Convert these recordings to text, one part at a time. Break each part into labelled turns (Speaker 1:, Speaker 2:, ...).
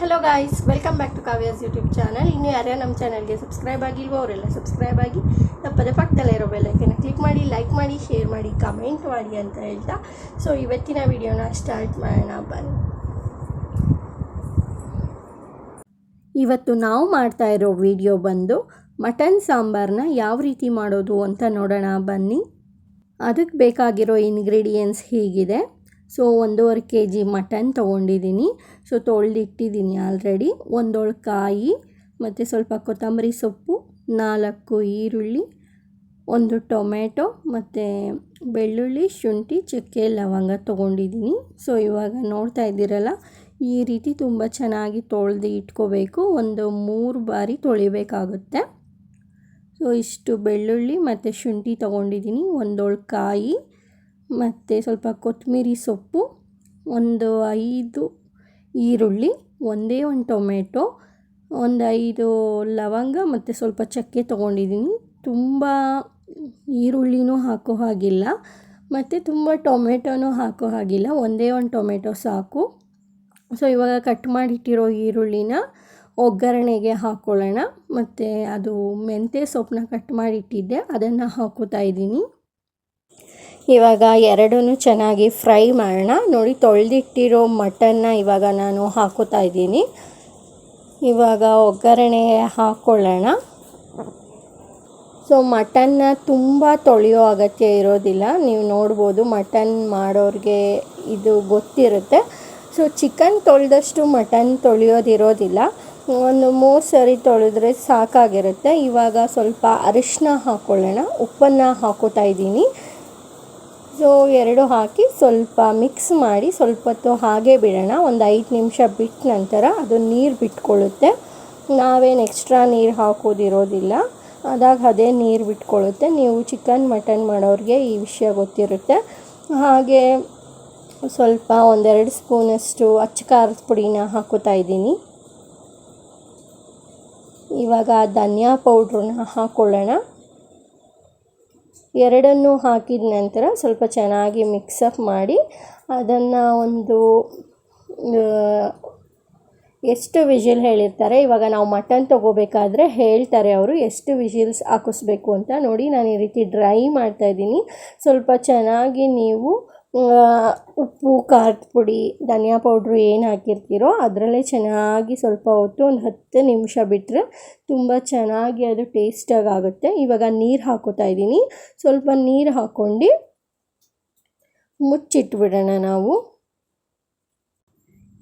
Speaker 1: Hello guys welcome back to Kavya's YouTube channel ಇನ್ನು ಯಾರ್ಯಾರು ನಮ್ಮ ಚಾನಲ್ಗೆ ಸಬ್ಸ್ಕ್ರೈಬ್ ಆಗಿಲ್ವೋ ಅವರೆಲ್ಲ ಸಬ್ಸ್ಕ್ರೈಬ್ ಆಗಿ ತಪ್ಪದೆ ಪಕ್ಕದಲ್ಲೇ ಇರೋ ಬೆಲ್ಲೈಕನ್ನು ಕ್ಲಿಕ್ ಮಾಡಿ ಲೈಕ್ ಮಾಡಿ ಶೇರ್ ಮಾಡಿ ಕಮೆಂಟ್ ಮಾಡಿ ಅಂತ ಹೇಳ್ತಾ. ಸೊ ಇವತ್ತಿನ ವಿಡಿಯೋನ ಸ್ಟಾರ್ಟ್ ಮಾಡೋಣ, ಬನ್ನಿ. ಇವತ್ತು ನಾವು ಮಾಡ್ತಾ ಇರೋ ವಿಡಿಯೋ ಬಂದು ಮಟನ್ ಸಾಂಬಾರನ್ನ ಯಾವ ರೀತಿ ಮಾಡೋದು ಅಂತ ನೋಡೋಣ, ಬನ್ನಿ. ಅದಕ್ಕೆ ಬೇಕಾಗಿರೋ ಇಂಗ್ರೀಡಿಯೆಂಟ್ಸ್ ಹೀಗಿದೆ. ಸೊ ಒಂದೂವರೆ ಕೆ ಜಿ ಮಟನ್ ತೊಗೊಂಡಿದ್ದೀನಿ. ಸೊ ತೊಳೆದಿಟ್ಟಿದ್ದೀನಿ ಆಲ್ರೆಡಿ ಒಂದೊಳು ಕಾಯಿ, ಮತ್ತು ಸ್ವಲ್ಪ ಕೊತ್ತಂಬರಿ ಸೊಪ್ಪು, ನಾಲ್ಕು ಈರುಳ್ಳಿ, ಒಂದು ಟೊಮೆಟೊ ಮತ್ತು ಬೆಳ್ಳುಳ್ಳಿ, ಶುಂಠಿ, ಚಕ್ಕೆ, ಲವಂಗ ತೊಗೊಂಡಿದ್ದೀನಿ. ಸೊ ಇವಾಗ ನೋಡ್ತಾ ಇದ್ದೀರಲ್ಲ, ಈ ರೀತಿ ತುಂಬ ಚೆನ್ನಾಗಿ ತೊಳೆದು ಇಟ್ಕೋಬೇಕು. ಒಂದು ಮೂರು ಬಾರಿ ತೊಳಿಬೇಕಾಗುತ್ತೆ. ಸೊ ಇಷ್ಟು ಬೆಳ್ಳುಳ್ಳಿ ಮತ್ತು ಶುಂಠಿ ತೊಗೊಂಡಿದ್ದೀನಿ. ಒಂದೊಳು ಕಾಯಿ ಮತ್ತು ಸ್ವಲ್ಪ ಕೊತ್ತಂಬರಿ ಸೊಪ್ಪು, ಒಂದು ಐದು ಈರುಳ್ಳಿ, ಒಂದೇ ಒಂದು ಟೊಮೆಟೊ, ಒಂದು ಐದು ಲವಂಗ ಮತ್ತು ಸ್ವಲ್ಪ ಚಕ್ಕೆ ತೊಗೊಂಡಿದ್ದೀನಿ. ತುಂಬ ಈರುಳ್ಳಿನೂ ಹಾಕೋ ಹಾಗಿಲ್ಲ, ಮತ್ತು ತುಂಬ ಟೊಮೆಟೊನೂ ಹಾಕೋ ಹಾಗಿಲ್ಲ, ಒಂದೇ ಒಂದು ಟೊಮೆಟೊ ಸಾಕು. ಸೊ ಇವಾಗ ಕಟ್ ಮಾಡಿಟ್ಟಿರೋ ಈರುಳ್ಳಿನ ಒಗ್ಗರಣೆಗೆ ಹಾಕ್ಕೊಳ್ಳೋಣ ಮತ್ತು ಅದು ಮೆಂತ್ಯ ಸೊಪ್ಪನ್ನ ಕಟ್ ಮಾಡಿಟ್ಟಿದ್ದೆ, ಅದನ್ನು ಹಾಕೋತಾ ಇದ್ದೀನಿ. ಇವಾಗ ಎರಡೂ ಚೆನ್ನಾಗಿ ಫ್ರೈ ಮಾಡೋಣ. ನೋಡಿ ತೊಳೆದಿಟ್ಟಿರೋ ಮಟನ್ನ ಇವಾಗ ನಾನು ಹಾಕೋತಾ ಇದ್ದೀನಿ. ಇವಾಗ ಒಗ್ಗರಣೆ ಹಾಕ್ಕೊಳ್ಳೋಣ ಸೊ ಮಟನ್ನ ತುಂಬ ತೊಳೆಯೋ ಅಗತ್ಯ ಇರೋದಿಲ್ಲ. ನೀವು ನೋಡ್ಬೋದು ಮಟನ್ ಮಾಡೋರಿಗೆ ಇದು ಗೊತ್ತಿರುತ್ತೆ. ಸೊ ಚಿಕನ್ ತೊಳೆದಷ್ಟು ಮಟನ್ ತೊಳೆಯೋದಿರೋದಿಲ್ಲ. ಒಂದು ಮೂರು ಸರಿ ತೊಳೆದ್ರೆ ಸಾಕಾಗಿರುತ್ತೆ. ಇವಾಗ ಸ್ವಲ್ಪ ಅರಿಶಿನ ಹಾಕ್ಕೊಳ್ಳೋಣ ಉಪ್ಪನ್ನು ಹಾಕೋತಾ ಇದ್ದೀನಿ. ಸೊ ಎರಡು ಹಾಕಿ ಸ್ವಲ್ಪ ಮಿಕ್ಸ್ ಮಾಡಿ ಸ್ವಲ್ಪ ಹೊತ್ತು ಹಾಗೆ ಬಿಡೋಣ. ಒಂದು ಐದು ನಿಮಿಷ ಬಿಟ್ಟ ನಂತರ ಅದು ನೀರು ಬಿಟ್ಕೊಳ್ಳುತ್ತೆ. ನಾವೇನು ಎಕ್ಸ್ಟ್ರಾ ನೀರು ಹಾಕೋದಿರೋದಿಲ್ಲ. ಅದಾಗ ಅದೇ ನೀರು ಬಿಟ್ಕೊಳ್ಳುತ್ತೆ. ನೀವು ಚಿಕನ್ ಮಟನ್ ಮಾಡೋರಿಗೆ ಈ ವಿಷಯ ಗೊತ್ತಿರುತ್ತೆ. ಹಾಗೆ ಸ್ವಲ್ಪ ಒಂದೆರಡು ಸ್ಪೂನಷ್ಟು ಅಚ್ಚ ಖಾರದ ಪುಡಿನ ಹಾಕೋತಾ ಇದ್ದೀನಿ. ಇವಾಗ ಧನಿಯಾ ಪೌಡ್ರನ್ನ ಹಾಕ್ಕೊಳ್ಳೋಣ ಎರಡನ್ನೂ ಹಾಕಿದ ನಂತರ ಸ್ವಲ್ಪ ಚೆನ್ನಾಗಿ ಮಿಕ್ಸಪ್ ಮಾಡಿ ಅದನ್ನು ಒಂದು ಎಷ್ಟು ವಿಜಿಲ್ ಹೇಳಿರ್ತಾರೆ, ಇವಾಗ ನಾವು ಮಟನ್ ತೊಗೋಬೇಕಾದ್ರೆ ಹೇಳ್ತಾರೆ ಅವರು ಎಷ್ಟು ವಿಜಿಲ್ಸ್ ಹಾಕಿಸ್ಬೇಕು ಅಂತ ನೋಡಿ ನಾನು ಈ ರೀತಿ ಡ್ರೈ ಮಾಡ್ತಾಯಿದ್ದೀನಿ ಸ್ವಲ್ಪ ಚೆನ್ನಾಗಿ ನೀವು ಉಪ್ಪು, ಖಾರದ ಪುಡಿ, ಧನಿಯಾ ಪೌಡ್ರು ಏನು ಹಾಕಿರ್ತೀರೋ ಅದರಲ್ಲೇ ಚೆನ್ನಾಗಿ ಸ್ವಲ್ಪ ಹೊತ್ತು ಒಂದು ಹತ್ತು ನಿಮಿಷ ಬಿಟ್ಟರೆ ತುಂಬ ಚೆನ್ನಾಗಿ ಅದು ಟೇಸ್ಟಾಗಿ ಆಗುತ್ತೆ. ಇವಾಗ ನೀರು ಹಾಕೋತಾ ಇದ್ದೀನಿ. ಸ್ವಲ್ಪ ನೀರು ಹಾಕ್ಕೊಂಡು ಮುಚ್ಚಿಟ್ಬಿಡೋಣ ನಾವು.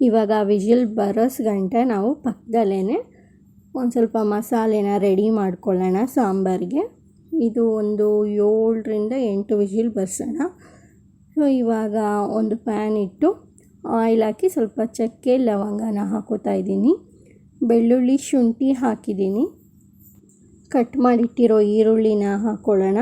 Speaker 1: ಇವಾಗ ವಿಜಿಲ್ ಬರೋಸ್ ಗಂಟೆ ನಾವು ಪಕ್ಕದಲ್ಲೇ ಒಂದು ಸ್ವಲ್ಪ ಮಸಾಲೆನ ರೆಡಿ ಮಾಡ್ಕೊಳ್ಳೋಣ ಸಾಂಬಾರಿಗೆ. ಇದು ಒಂದು ಏಳರಿಂದ ಎಂಟು ವಿಜಿಲ್ ಬರ್ಸೋಣ. ಇವಾಗ ಒಂದು ಪ್ಯಾನ್ ಇಟ್ಟು ಆಯಿಲ್ ಹಾಕಿ ಸ್ವಲ್ಪ ಚಕ್ಕೆ, ಲವಂಗನ ಹಾಕೋತಾ ಇದ್ದೀನಿ. ಬೆಳ್ಳುಳ್ಳಿ, ಶುಂಠಿ ಹಾಕಿದ್ದೀನಿ. ಕಟ್ ಮಾಡಿಟ್ಟಿರೋ ಈರುಳ್ಳಿನ ಹಾಕ್ಕೊಳ್ಳೋಣ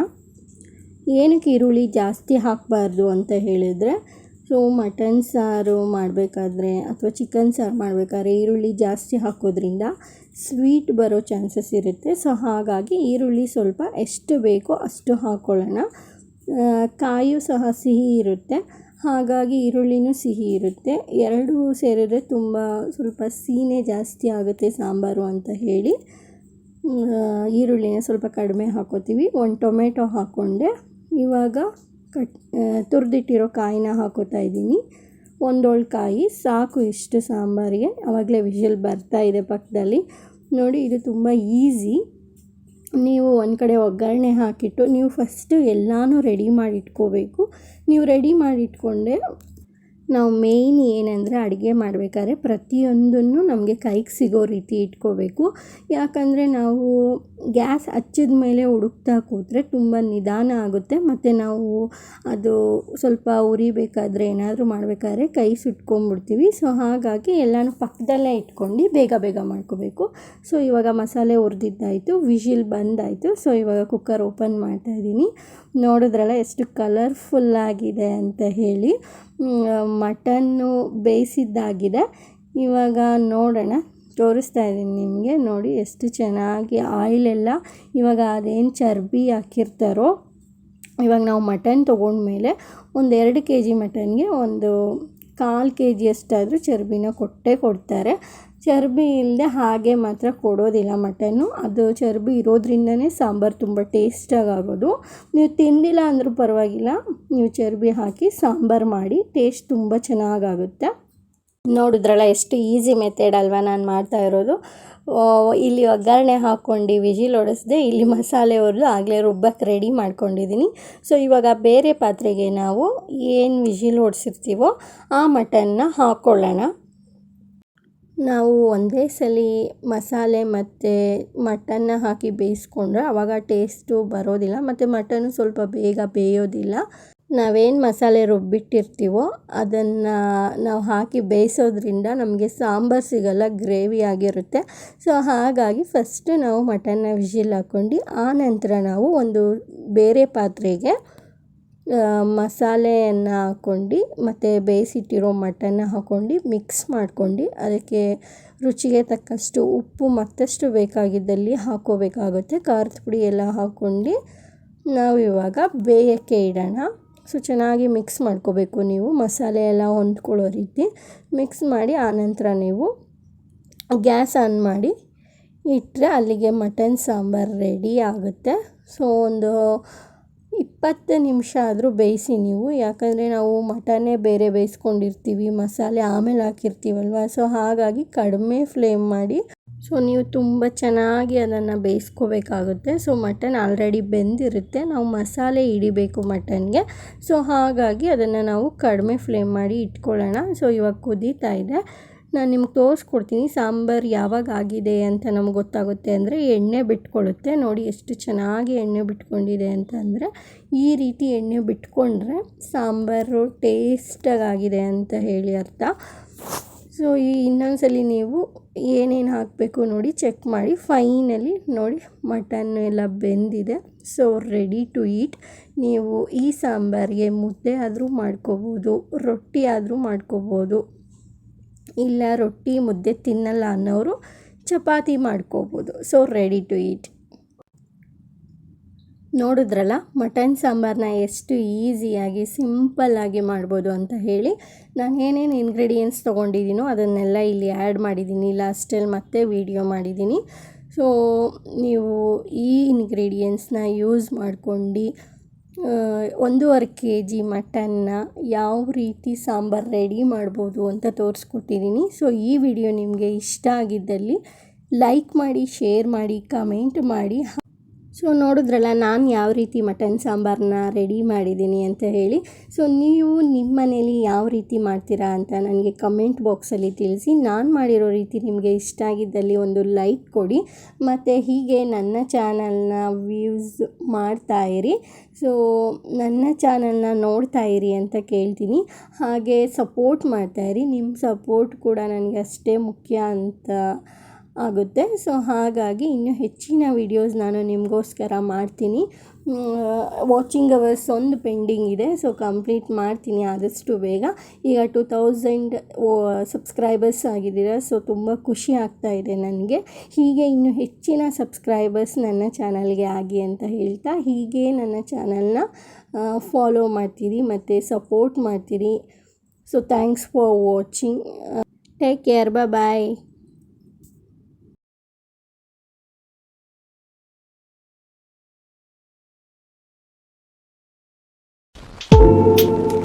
Speaker 1: ಏನಕ್ಕೆ ಈರುಳ್ಳಿ ಜಾಸ್ತಿ ಹಾಕಬಾರ್ದು ಅಂತ ಹೇಳಿದರೆ, ಸೊ ಮಟನ್ ಸಾರು ಮಾಡಬೇಕಾದ್ರೆ ಅಥವಾ ಚಿಕನ್ ಸಾರು ಮಾಡಬೇಕಾದ್ರೆ ಈರುಳ್ಳಿ ಜಾಸ್ತಿ ಹಾಕೋದ್ರಿಂದ ಸ್ವೀಟ್ ಬರೋ ಚಾನ್ಸಸ್ ಇರುತ್ತೆ. ಸೊ, ಹಾಗಾಗಿ ಈರುಳ್ಳಿ ಸ್ವಲ್ಪ ಎಷ್ಟು ಬೇಕೋ ಅಷ್ಟು ಹಾಕ್ಕೊಳ್ಳೋಣ ಕಾಯು ಸಹ ಸಿಹಿ ಇರುತ್ತೆ. ಹಾಗಾಗಿ ಈರುಳ್ಳಿನೂ ಸಿಹಿ ಇರುತ್ತೆ. ಎರಡೂ ಸೇರಿದ್ರೆ ತುಂಬ ಸ್ವಲ್ಪ ಸೀನೆ ಜಾಸ್ತಿ ಆಗುತ್ತೆ ಸಾಂಬಾರು ಅಂತ ಹೇಳಿ. ಈರುಳ್ಳಿನ ಸ್ವಲ್ಪ ಕಡಿಮೆ ಹಾಕೋತೀವಿ. ಒಂದು ಟೊಮೆಟೊ ಹಾಕ್ಕೊಂಡೆ ಇವಾಗ ಕಟ್ ತುರಿದಿಟ್ಟಿರೋ ಕಾಯಿನ ಹಾಕೋತಾ ಇದ್ದೀನಿ. ಒಂದೋಳು ಕಾಯಿ, ಸಾಕು ಇಷ್ಟು ಸಾಂಬಾರಿಗೆ. ಆವಾಗಲೇ ವಿಷಲ್ ಬರ್ತಾ ಇದೆ ಪಕ್ಕದಲ್ಲಿ. ನೋಡಿ, ಇದು ತುಂಬ ಈಸಿ. ನೀವು ಒಂದು ಕಡೆ ಒಗ್ಗರಣೆ ಹಾಕಿಟ್ಟು ನೀವು ಫಸ್ಟು ಎಲ್ಲನೂ ರೆಡಿ ಮಾಡಿ ಇಟ್ಕೋಬೇಕು. ನೀವು ರೆಡಿ ಮಾಡಿ ಇಟ್ಕೊಂಡೆ ನಾವು ಮೇಯ್ನ್ ಏನಂದರೆ ಅಡುಗೆ ಮಾಡಬೇಕಾದ್ರೆ ಪ್ರತಿಯೊಂದನ್ನು ನಮಗೆ ಕೈಗೆ ಸಿಗೋ ರೀತಿ ಇಟ್ಕೋಬೇಕು. ಯಾಕಂದರೆ ನಾವು ಗ್ಯಾಸ್ ಹಚ್ಚಿದ ಮೇಲೆ ಹುಡುಕ್ತಾ ಕೂತ್ರೆ ತುಂಬ ನಿಧಾನ ಆಗುತ್ತೆ. ಮತ್ತು ನಾವು ಅದು ಸ್ವಲ್ಪ ಉರಿಬೇಕಾದ್ರೆ ಏನಾದರೂ ಮಾಡಬೇಕಾದ್ರೆ ಕೈ ಸುಟ್ಕೊಂಡ್ಬಿಡ್ತೀವಿ. ಸೊ ಹಾಗಾಗಿ ಎಲ್ಲನೂ ಪಕ್ಕದಲ್ಲೇ ಇಟ್ಕೊಂಡು ಬೇಗ ಬೇಗ ಮಾಡ್ಕೋಬೇಕು. ಸೊ ಇವಾಗ ಮಸಾಲೆ ಹುರಿದಿದ್ದಾಯಿತು, ವಿಷಿಲ್ ಬಂದಾಯಿತು. ಸೊ ಇವಾಗ ಕುಕ್ಕರ್ ಓಪನ್ ಮಾಡ್ತಾಯಿದ್ದೀನಿ ನೋಡಿದ್ರಲ್ಲ ಎಷ್ಟು ಕಲರ್ಫುಲ್ಲಾಗಿದೆ ಅಂತ ಹೇಳಿ. ಮಟನ್ನು ಬೇಯಿಸಿದ್ದಾಗಿದೆ. ಇವಾಗ ನೋಡೋಣ. ತೋರಿಸ್ತಾ ಇದ್ದೀನಿ ನಿಮಗೆ. ನೋಡಿ, ಎಷ್ಟು ಚೆನ್ನಾಗಿ ಆಯಿಲೆಲ್ಲ ಇವಾಗ ಅದೇನು ಚರ್ಬಿ ಹಾಕಿರ್ತಾರೋ, ಇವಾಗ ನಾವು ಮಟನ್ ತೊಗೊಂಡ್ಮೇಲೆ ಒಂದು ಎರಡು ಕೆ ಜಿ ಮಟನ್ಗೆ ಒಂದು ಕಾಲು ಕೆ ಜಿಯಷ್ಟಾದರೂ ಚರ್ಬಿನ ಕೊಟ್ಟೇ ಕೊಡ್ತಾರೆ. ಚರ್ಬಿ ಇಲ್ಲದೆ ಹಾಗೆ ಮಾತ್ರ ಕೊಡೋದಿಲ್ಲ ಮಟನ್ನು. ಅದು ಚರ್ಬಿ ಇರೋದ್ರಿಂದನೇ ಸಾಂಬಾರು ತುಂಬ ಟೇಸ್ಟಾಗಿ ಆಗೋದು ನೀವು ತಿಂದಿಲ್ಲ ಅಂದರೂ ಪರವಾಗಿಲ್ಲ, ನೀವು ಚರ್ಬಿ ಹಾಕಿ ಸಾಂಬಾರು ಮಾಡಿ, ಟೇಸ್ಟ್ ತುಂಬ ಚೆನ್ನಾಗಾಗುತ್ತೆ. ನೋಡಿದ್ರಲ್ಲ ಎಷ್ಟು ಈಸಿ ಮೆಥಡ್ ಅಲ್ವಾ ನಾನು ಮಾಡ್ತಾ ಇರೋದು. ಇಲ್ಲಿ ಒಗ್ಗರಣೆ ಹಾಕ್ಕೊಂಡು ವಿಜಿಲ್ ಹೊಡೆಸ್ದೆ ಇಲ್ಲಿ ಮಸಾಲೆ ಹುರಿದು ಆಗಲೇ ರುಬ್ಬಕ್ಕೆ ರೆಡಿ ಮಾಡ್ಕೊಂಡಿದ್ದೀನಿ ಸೊ ಇವಾಗ ಬೇರೆ ಪಾತ್ರೆಗೆ ನಾವು ಏನು ವಿಜಿಲ್ ಹೊಡೆಸಿರ್ತೀವೋ ಆ ಮಟನ್ನ ಹಾಕ್ಕೊಳ್ಳೋಣ ನಾವು ಒಂದೇ ಸಲ ಮಸಾಲೆ ಮತ್ತು ಮಟನ್ನ ಹಾಕಿ ಬೇಯಿಸ್ಕೊಂಡ್ರೆ ಆವಾಗ ಟೇಸ್ಟು ಬರೋದಿಲ್ಲ, ಮತ್ತು ಮಟನ್ನು ಸ್ವಲ್ಪ ಬೇಗ ಬೇಯೋದಿಲ್ಲ. ನಾವೇನು ಮಸಾಲೆ ರುಬ್ಬಿಟ್ಟಿರ್ತೀವೋ ಅದನ್ನು ನಾವು ಹಾಕಿ ಬೇಯಿಸೋದ್ರಿಂದ ನಮಗೆ ಸಾಂಬಾರು ಸಿಗಲ್ಲ, ಗ್ರೇವಿ ಆಗಿರುತ್ತೆ. ಸೊ ಹಾಗಾಗಿ ಫಸ್ಟ್ ನಾವು ಮಟನ್ನ ವಿಜಿಲ್ ಹಾಕ್ಕೊಂಡು ಆ ನಂತರ ನಾವು ಒಂದು ಬೇರೆ ಪಾತ್ರೆಗೆ ಮಸಾಲೆಯನ್ನು ಹಾಕ್ಕೊಂಡು ಮತ್ತು ಬೇಯಿಸಿಟ್ಟಿರೋ ಮಟನ್ನ ಹಾಕ್ಕೊಂಡು ಮಿಕ್ಸ್ ಮಾಡ್ಕೊಂಡು ಅದಕ್ಕೆ ರುಚಿಗೆ ತಕ್ಕಷ್ಟು ಉಪ್ಪು ಮತ್ತಷ್ಟು ಬೇಕಾಗಿದ್ದಲ್ಲಿ ಹಾಕ್ಕೋಬೇಕಾಗುತ್ತೆ ಖಾರದ ಪುಡಿ ಎಲ್ಲ ಹಾಕ್ಕೊಂಡು ನಾವು ಇವಾಗ ಬೇಯೋಕ್ಕೆ ಇಡೋಣ. ಸೊ, ಚೆನ್ನಾಗಿ ಮಿಕ್ಸ್ ಮಾಡ್ಕೋಬೇಕು ನೀವು. ಮಸಾಲೆ ಎಲ್ಲ ಹೊಂದ್ಕೊಳ್ಳೋ ರೀತಿ ಮಿಕ್ಸ್ ಮಾಡಿ ಆನಂತರ ನೀವು ಗ್ಯಾಸ್ ಆನ್ ಮಾಡಿ ಇಟ್ಟರೆ ಅಲ್ಲಿಗೆ ಮಟನ್ ಸಾಂಬಾರು ರೆಡಿ ಆಗುತ್ತೆ. ಸೊ, ಒಂದು ಇಪ್ಪತ್ತು ನಿಮಿಷ ಆದರೂ ಬೇಯಿಸಿ ನೀವು, ಯಾಕಂದರೆ ನಾವು ಮಟನ್ನೇ ಬೇರೆ ಬೇಯಿಸ್ಕೊಂಡಿರ್ತೀವಿ, ಮಸಾಲೆ ಆಮೇಲೆ ಹಾಕಿರ್ತೀವಲ್ವ? ಸೊ, ಹಾಗಾಗಿ ಕಡಿಮೆ ಫ್ಲೇಮ್ ಮಾಡಿ. ಸೊ, ನೀವು ತುಂಬ ಚೆನ್ನಾಗಿ ಅದನ್ನು ಬೇಯಿಸ್ಕೋಬೇಕಾಗುತ್ತೆ. ಸೊ, ಮಟನ್ ಆಲ್ರೆಡಿ ಬೆಂದಿರುತ್ತೆ. ನಾವು ಮಸಾಲೆ ಹಿಡಿಬೇಕು ಮಟನ್ಗೆ. ಸೊ, ಹಾಗಾಗಿ ಅದನ್ನು ನಾವು ಕಡಿಮೆ ಫ್ಲೇಮ್ ಮಾಡಿ ಇಟ್ಕೊಳ್ಳೋಣ. ಸೊ, ಇವಾಗ ಕುದೀತಾ ಇದೆ. ನಾನು ನಿಮ್ಗೆ ತೋರಿಸ್ಕೊಡ್ತೀನಿ, ಸಾಂಬಾರು ಯಾವಾಗ ಆಗಿದೆ ಅಂತ ನಮ್ಗೆ ಗೊತ್ತಾಗುತ್ತೆ ಅಂದರೆ ಎಣ್ಣೆ ಬಿಟ್ಕೊಳ್ಳುತ್ತೆ ನೋಡಿ ಎಷ್ಟು ಚೆನ್ನಾಗಿ ಎಣ್ಣೆ ಬಿಟ್ಕೊಂಡಿದೆ ಅಂತ ಅಂದರೆ ಈ ರೀತಿ ಎಣ್ಣೆ ಬಿಟ್ಕೊಂಡ್ರೆ ಸಾಂಬಾರು ಟೇಸ್ಟಾಗಿದೆ ಅಂತ ಹೇಳಿ ಅರ್ಥ. ಸೊ ಈ ಇನ್ನೊಂದ್ಸಲಿ ನೀವು ಏನೇನು ಹಾಕಬೇಕು ನೋಡಿ ಚೆಕ್ ಮಾಡಿ. ಫೈನಲಿ ನೋಡಿ ಮಟನ್ ಎಲ್ಲ ಬೆಂದಿದೆ. So ready to eat. ನೀವು ಈ ಸಾಂಬಾರಿಗೆ ಮುದ್ದೆ ಆದರೂ ಮಾಡ್ಕೋಬೋದು, ರೊಟ್ಟಿ ಆದರೂ ಮಾಡ್ಕೋಬೋದು. ಇಲ್ಲ ರೊಟ್ಟಿ ಮುದ್ದೆ ತಿನ್ನಲ್ಲ ಅನ್ನೋರು ಚಪಾತಿ ಮಾಡ್ಕೋಬೋದು. ಸೊ ರೆಡಿ ಟು ಈಟ್ ನೋಡಿದ್ರಲ್ಲ, ಮಟನ್ ಸಾಂಬಾರನ್ನ ಎಷ್ಟು ಈಸಿಯಾಗಿ, ಸಿಂಪಲ್ಲಾಗಿ ಮಾಡ್ಬೋದು ಅಂತ ಹೇಳಿ ನಾನು ಏನೇನು ಇಂಗ್ರೀಡಿಯೆಂಟ್ಸ್ ತೊಗೊಂಡಿದ್ದೀನೋ ಅದನ್ನೆಲ್ಲ ಇಲ್ಲಿ ಆ್ಯಡ್ ಮಾಡಿದ್ದೀನಿ ಲಾಸ್ಟಲ್ಲಿ ಮತ್ತೆ ವೀಡಿಯೋ ಮಾಡಿದ್ದೀನಿ ಸೊ ನೀವು ಈ ಇಂಗ್ರೀಡಿಯೆಂಟ್ಸ್ನ ಯೂಸ್ ಮಾಡ್ಕೊಂಡು ಒಂದೂವರೆ ಕೆ ಜಿ ಮಟನ್ನ ಯಾವ ರೀತಿ ಸಾಂಬಾರು ರೆಡಿ ಮಾಡ್ಬೋದು ಅಂತ ತೋರಿಸ್ಕೊಟ್ಟಿದ್ದೀನಿ. ಸೊ ಈ ವಿಡಿಯೋ ನಿಮಗೆ ಇಷ್ಟ ಆಗಿದ್ದಲ್ಲಿ ಲೈಕ್ ಮಾಡಿ, ಶೇರ್ ಮಾಡಿ, ಕಮೆಂಟ್ ಮಾಡಿ. ಸೊ ನೋಡಿದ್ರಲ್ಲ, ನಾನು ಯಾವ ರೀತಿ ಮಟನ್ ಸಾಂಬಾರನ್ನ ರೆಡಿ ಮಾಡಿದ್ದೀನಿ ಅಂತ ಹೇಳಿ. ಸೊ ನೀವು ನಿಮ್ಮ ಮನೇಲಿ ಯಾವ ರೀತಿ ಮಾಡ್ತೀರಾ ಅಂತ ನನಗೆ ಕಮೆಂಟ್ ಬಾಕ್ಸಲ್ಲಿ ತಿಳಿಸಿ. ನಾನು ಮಾಡಿರೋ ರೀತಿ ನಿಮಗೆ ಇಷ್ಟ ಆಗಿದ್ದಲ್ಲಿ ಒಂದು ಲೈಕ್ ಕೊಡಿ. ಮತ್ತು ಹೀಗೆ ನನ್ನ ಚಾನಲ್ನ ವ್ಯೂಸ್ ಮಾಡ್ತಾ ಇರಿ. ಸೊ ನನ್ನ ಚಾನಲ್ನ ನೋಡ್ತಾ ಇರಿ ಅಂತ ಕೇಳ್ತೀನಿ. ಹಾಗೆ ಸಪೋರ್ಟ್ ಮಾಡ್ತಾ ಇರಿ. ನಿಮ್ಮ ಸಪೋರ್ಟ್ ಕೂಡ ನನಗೆ ಅಷ್ಟೇ ಮುಖ್ಯ ಅಂತ ಆಗುತ್ತೆ. ಸೊ ಹಾಗಾಗಿ ಇನ್ನೂ ಹೆಚ್ಚಿನ ವೀಡಿಯೋಸ್ ನಾನು ನಿಮಗೋಸ್ಕರ ಮಾಡ್ತೀನಿ. ವಾಚಿಂಗ್ ಅವರ್ಸ್ ಒಂದು ಪೆಂಡಿಂಗ್ ಇದೆ. ಸೊ ಕಂಪ್ಲೀಟ್ ಮಾಡ್ತೀನಿ ಆದಷ್ಟು ಬೇಗ. ಈಗ ಟು ತೌಸಂಡ್ ಸಬ್ಸ್ಕ್ರೈಬರ್ಸ್ ಆಗಿದ್ದೀರ ಸೊ ತುಂಬ ಖುಷಿ ಆಗ್ತಾ ಇದೆ ನನಗೆ. ಹೀಗೆ ಇನ್ನು ಹೆಚ್ಚಿನ ಸಬ್ಸ್ಕ್ರೈಬರ್ಸ್ ನನ್ನ ಚಾನಲ್ಗೆ ಆಗಿ ಅಂತ ಹೇಳ್ತಾ, ಹೀಗೆ ನನ್ನ ಚಾನಲ್ನ ಫಾಲೋ ಮಾಡ್ತೀರಿ, ಮತ್ತು ಸಪೋರ್ಟ್ ಮಾಡ್ತೀರಿ. So thanks for watching take care bye Thank you.